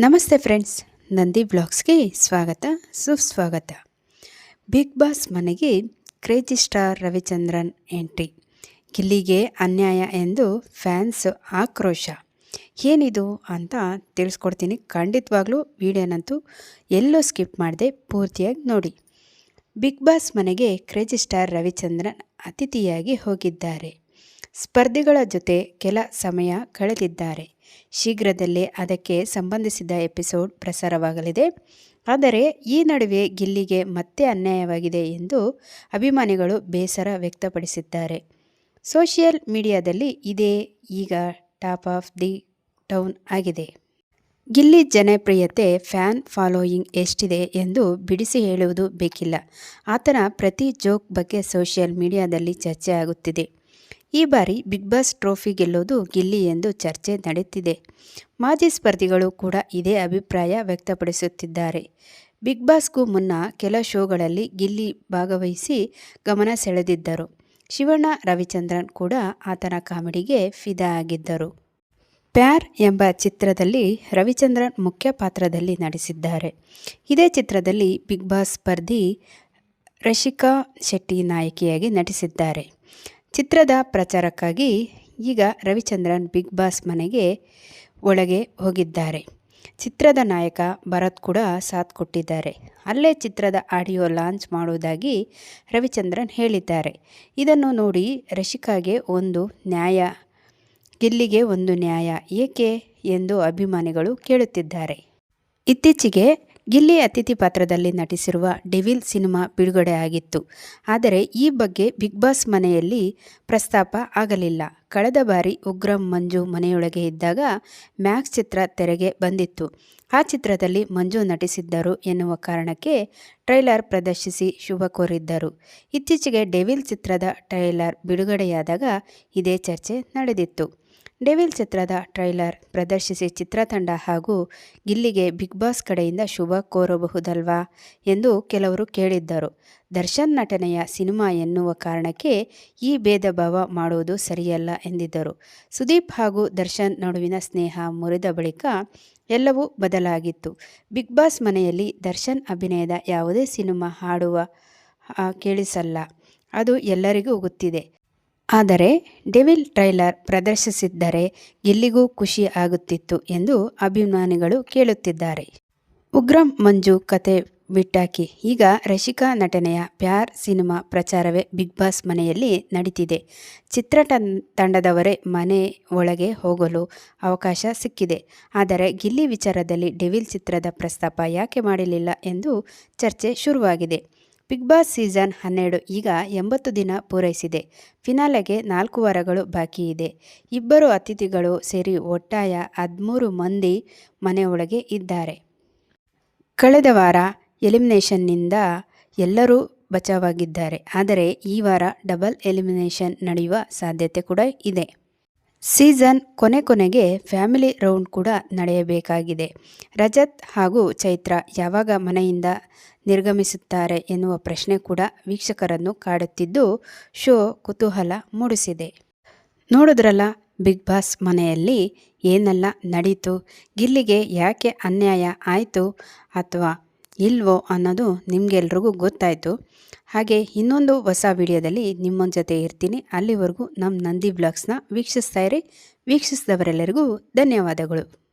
ನಮಸ್ತೆ ಫ್ರೆಂಡ್ಸ್, ನಂದಿ ಬ್ಲಾಗ್ಸ್ಗೆ ಸ್ವಾಗತ, ಸುಸ್ವಾಗತ. ಬಿಗ್ ಬಾಸ್ ಮನೆಗೆ ಕ್ರೇಜಿ ಸ್ಟಾರ್ ರವಿಚಂದ್ರನ್ ಎಂಟ್ರಿ. ಗಿಲ್ಲಿಗೆ ಅನ್ಯಾಯ ಎಂದು ಫ್ಯಾನ್ಸ್ ಆಕ್ರೋಶ. ಏನಿದು ಅಂತ ತಿಳಿಸ್ಕೊಡ್ತೀನಿ. ಖಂಡಿತವಾಗ್ಲೂ ವಿಡಿಯೋನಂತೂ ಎಲ್ಲೂ ಸ್ಕಿಪ್ ಮಾಡದೆ ಪೂರ್ತಿಯಾಗಿ ನೋಡಿ. ಬಿಗ್ ಬಾಸ್ ಮನೆಗೆ ಕ್ರೇಜಿ ಸ್ಟಾರ್ ರವಿಚಂದ್ರನ್ ಅತಿಥಿಯಾಗಿ ಹೋಗಿದ್ದಾರೆ. ಸ್ಪರ್ಧಿಗಳ ಜೊತೆ ಕೆಲ ಸಮಯ ಕಳೆದಿದ್ದಾರೆ. ಶೀಘ್ರದಲ್ಲೇ ಅದಕ್ಕೆ ಸಂಬಂಧಿಸಿದ ಎಪಿಸೋಡ್ ಪ್ರಸಾರವಾಗಲಿದೆ. ಆದರೆ, ಈ ನಡುವೆ ಗಿಲ್ಲಿಗೆ ಮತ್ತೆ ಅನ್ಯಾಯವಾಗಿದೆ ಎಂದು ಅಭಿಮಾನಿಗಳು ಬೇಸರ ವ್ಯಕ್ತಪಡಿಸಿದ್ದಾರೆ. ಸೋಷಿಯಲ್ ಮೀಡಿಯಾದಲ್ಲಿ ಇದೇ ಈಗ ಟಾಪ್ ಆಫ್ ದಿ ಟೌನ್ ಆಗಿದೆ. ಗಿಲ್ಲಿ ಜನಪ್ರಿಯತೆ, ಫ್ಯಾನ್ ಫಾಲೋಯಿಂಗ್ ಎಷ್ಟಿದೆ ಎಂದು ಬಿಡಿಸಿ ಹೇಳುವುದು ಬೇಕಿಲ್ಲ. ಆತನ ಪ್ರತಿ ಜೋಕ್ ಬಗ್ಗೆ ಸೋಷಿಯಲ್ ಮೀಡಿಯಾದಲ್ಲಿ ಚರ್ಚೆ ಆಗುತ್ತಿದೆ. ಈ ಬಾರಿ ಬಿಗ್ ಬಾಸ್ ಟ್ರೋಫಿ ಗೆಲ್ಲೋದು ಗಿಲ್ಲಿ ಎಂದು ಚರ್ಚೆ ನಡೆಯುತ್ತಿದೆ ಮಾಜಿ ಸ್ಪರ್ಧಿಗಳು ಕೂಡ ಇದೇ ಅಭಿಪ್ರಾಯ ವ್ಯಕ್ತಪಡಿಸುತ್ತಿದ್ದಾರೆ. ಬಿಗ್ ಬಾಸ್ಗೂ ಮುನ್ನ ಕೆಲ ಶೋಗಳಲ್ಲಿ ಗಿಲ್ಲಿ ಭಾಗವಹಿಸಿ ಗಮನ ಸೆಳೆದಿದ್ದರು. ಶಿವಣ್ಣ, ರವಿಚಂದ್ರನ್ ಕೂಡ ಆತನ ಕಾಮಿಡಿಗೆ ಫಿದಾ ಆಗಿದ್ದರು. ಪ್ಯಾರ್ ಎಂಬ ಚಿತ್ರದಲ್ಲಿ ರವಿಚಂದ್ರನ್ ಮುಖ್ಯ ಪಾತ್ರದಲ್ಲಿ ನಟಿಸಿದ್ದಾರೆ. ಇದೇ ಚಿತ್ರದಲ್ಲಿ ಬಿಗ್ ಬಾಸ್ ಸ್ಪರ್ಧಿ ರಶಿಕಾ ಶೆಟ್ಟಿ ನಾಯಕಿಯಾಗಿ ನಟಿಸಿದ್ದಾರೆ. ಚಿತ್ರದ ಪ್ರಚಾರಕ್ಕಾಗಿ ಈಗ ರವಿಚಂದ್ರನ್ ಬಿಗ್ ಬಾಸ್ ಮನೆಗೆ ಒಳಗೆ ಹೋಗಿದ್ದಾರೆ. ಚಿತ್ರದ ನಾಯಕ ಭರತ್ ಕೂಡ ಸಾಥ್ ಕೊಟ್ಟಿದ್ದಾರೆ. ಅಲ್ಲೇ ಚಿತ್ರದ ಆಡಿಯೋ ಲಾಂಚ್ ಮಾಡುವುದಾಗಿ ರವಿಚಂದ್ರನ್ ಹೇಳಿದ್ದಾರೆ. ಇದನ್ನು ನೋಡಿ ರಶಿಕಾಗೆ ಒಂದು ನ್ಯಾಯ, ಗಿಲ್ಲಿಗೆ ಒಂದು ನ್ಯಾಯ, ಏಕೆ ಎಂದು ಅಭಿಮಾನಿಗಳು ಕೇಳುತ್ತಿದ್ದಾರೆ. ಇತ್ತೀಚೆಗೆ ಗಿಲ್ಲಿ ಅತಿಥಿ ಪಾತ್ರದಲ್ಲಿ ನಟಿಸಿರುವ ಡೆವಿಲ್ ಸಿನಿಮಾ ಬಿಡುಗಡೆ ಆಗಿತ್ತು ಆದರೆ ಈ ಬಗ್ಗೆ ಬಿಗ್ ಬಾಸ್ ಮನೆಯಲ್ಲಿ ಪ್ರಸ್ತಾಪ ಆಗಲಿಲ್ಲ. ಕಳೆದ ಬಾರಿ ಉಗ್ರಂ ಮಂಜು ಮನೆಯೊಳಗೆ ಇದ್ದಾಗ ಮ್ಯಾಕ್ಸ್ ಚಿತ್ರ ತೆರೆಗೆ ಬಂದಿತ್ತು. ಆ ಚಿತ್ರದಲ್ಲಿ ಮಂಜು ನಟಿಸಿದ್ದರು ಎನ್ನುವ ಕಾರಣಕ್ಕೆ ಟ್ರೈಲರ್ ಪ್ರದರ್ಶಿಸಿ ಶುಭ ಕೋರಿದ್ದರು. ಇತ್ತೀಚೆಗೆ ಡೆವಿಲ್ ಚಿತ್ರದ ಟ್ರೈಲರ್ ಬಿಡುಗಡೆಯಾದಾಗ ಇದೇ ಚರ್ಚೆ ನಡೆದಿತ್ತು. ಡೆವಿಲ್ ಚಿತ್ರದ ಟ್ರೈಲರ್ ಪ್ರದರ್ಶಿಸಿ ಚಿತ್ರತಂಡ ಹಾಗೂ ಗಿಲ್ಲಿಗೆ ಬಿಗ್ ಬಾಸ್ ಕಡೆಯಿಂದ ಶುಭ ಕೋರಬಹುದಲ್ವಾ ಎಂದು ಕೆಲವರು ಕೇಳಿದ್ದರು. ದರ್ಶನ್ ನಟನೆಯ ಸಿನಿಮಾ ಎನ್ನುವ ಕಾರಣಕ್ಕೆ ಈ ಭೇದ ಭಾವ ಮಾಡುವುದು ಸರಿಯಲ್ಲ ಎಂದಿದ್ದರು. ಸುದೀಪ್ ಹಾಗೂ ದರ್ಶನ್ ನಡುವಿನ ಸ್ನೇಹ ಮುರಿದ ಬಳಿಕ ಎಲ್ಲವೂ ಬದಲಾಗಿತ್ತು. ಬಿಗ್ ಬಾಸ್ ಮನೆಯಲ್ಲಿ ದರ್ಶನ್ ಅಭಿನಯದ ಯಾವುದೇ ಸಿನಿಮಾ ಹಾಡುವ ಕೇಳಿಸಲ್ಲ. ಅದು ಎಲ್ಲರಿಗೂ ಗೊತ್ತಿದೆ. ಆದರೆ ಡೆವಿಲ್ ಟ್ರೈಲರ್ ಪ್ರದರ್ಶಿಸಿದ್ದರೆ ಗಿಲ್ಲಿಗೂ ಖುಷಿ ಆಗುತ್ತಿತ್ತು ಎಂದು ಅಭಿಮಾನಿಗಳು ಕೇಳುತ್ತಿದ್ದಾರೆ. ಉಗ್ರಂ ಮಂಜು ಕತೆ ಬಿಟ್ಟಾಕಿ, ಈಗ ರಶಿಕಾ ನಟನೆಯ ಪ್ಯಾರ್ ಸಿನಿಮಾ ಪ್ರಚಾರವೇ ಬಿಗ್ ಬಾಸ್ ಮನೆಯಲ್ಲಿ ನಡೀತಿದೆ. ಚಿತ್ರ ತಂಡದವರೇ ಮನೆ ಒಳಗೆ ಹೋಗಲು ಅವಕಾಶ ಸಿಕ್ಕಿದೆ. ಆದರೆ ಗಿಲ್ಲಿ ವಿಚಾರದಲ್ಲಿ ಡೆವಿಲ್ ಚಿತ್ರದ ಪ್ರಸ್ತಾಪ ಯಾಕೆ ಮಾಡಲಿಲ್ಲ ಎಂದು ಚರ್ಚೆ ಶುರುವಾಗಿದೆ. ಬಿಗ್ ಬಾಸ್ ಸೀಸನ್ ಹನ್ನೆರಡು ಈಗ ಎಂಬತ್ತು ದಿನ ಪೂರೈಸಿದೆ. ಫಿನಾಲೆಗೆ ನಾಲ್ಕು ವಾರಗಳು ಬಾಕಿ ಇದೆ. ಇಬ್ಬರು ಅತಿಥಿಗಳು ಸೇರಿ ಒಟ್ಟಾಯ ಹದಿಮೂರು ಮಂದಿ ಮನೆಯೊಳಗೆ ಇದ್ದಾರೆ. ಕಳೆದ ವಾರ ಎಲಿಮಿನೇಷನ್ನಿಂದ ಎಲ್ಲರೂ ಬಚಾವಾಗಿದ್ದಾರೆ. ಆದರೆ ಈ ವಾರ ಡಬಲ್ ಎಲಿಮಿನೇಷನ್ ನಡೆಯುವ ಸಾಧ್ಯತೆ ಕೂಡ ಇದೆ. ಸೀಸನ್ ಕೊನೆ ಕೊನೆಗೆ ಫ್ಯಾಮಿಲಿ ರೌಂಡ್ ಕೂಡ ನಡೆಯಬೇಕಾಗಿದೆ. ರಜತ್ ಹಾಗೂ ಚೈತ್ರ ಯಾವಾಗ ಮನೆಯಿಂದ ನಿರ್ಗಮಿಸುತ್ತಾರೆ ಎನ್ನುವ ಪ್ರಶ್ನೆ ಕೂಡ ವೀಕ್ಷಕರನ್ನು ಕಾಡುತ್ತಿದ್ದು, ಶೋ ಕುತೂಹಲ ಮೂಡಿಸಿದೆ. ನೋಡಿದ್ರಲ್ಲ, ಬಿಗ್ ಬಾಸ್ ಮನೆಯಲ್ಲಿ ಏನೆಲ್ಲ ನಡೀತು, ಗಿಲ್ಲಿಗೆ ಯಾಕೆ ಅನ್ಯಾಯ ಆಯಿತು ಅಥವಾ ಇಲ್ವೋ ಅನ್ನೋದು ನಿಮಗೆಲ್ರಿಗೂ ಗೊತ್ತಾಯಿತು. ಹಾಗೆ ಇನ್ನೊಂದು ಹೊಸ ವಿಡಿಯೋದಲ್ಲಿ ನಿಮ್ಮೊಂದು ಜೊತೆ ಇರ್ತೀನಿ. ಅಲ್ಲಿವರೆಗೂ ನಮ್ಮ ನಂದಿ ಬ್ಲಾಗ್ಸ್ನ ವೀಕ್ಷಿಸ್ತಾ ಇರಿ. ವೀಕ್ಷಿಸಿದವರೆಲ್ಲರಿಗೂ ಧನ್ಯವಾದಗಳು.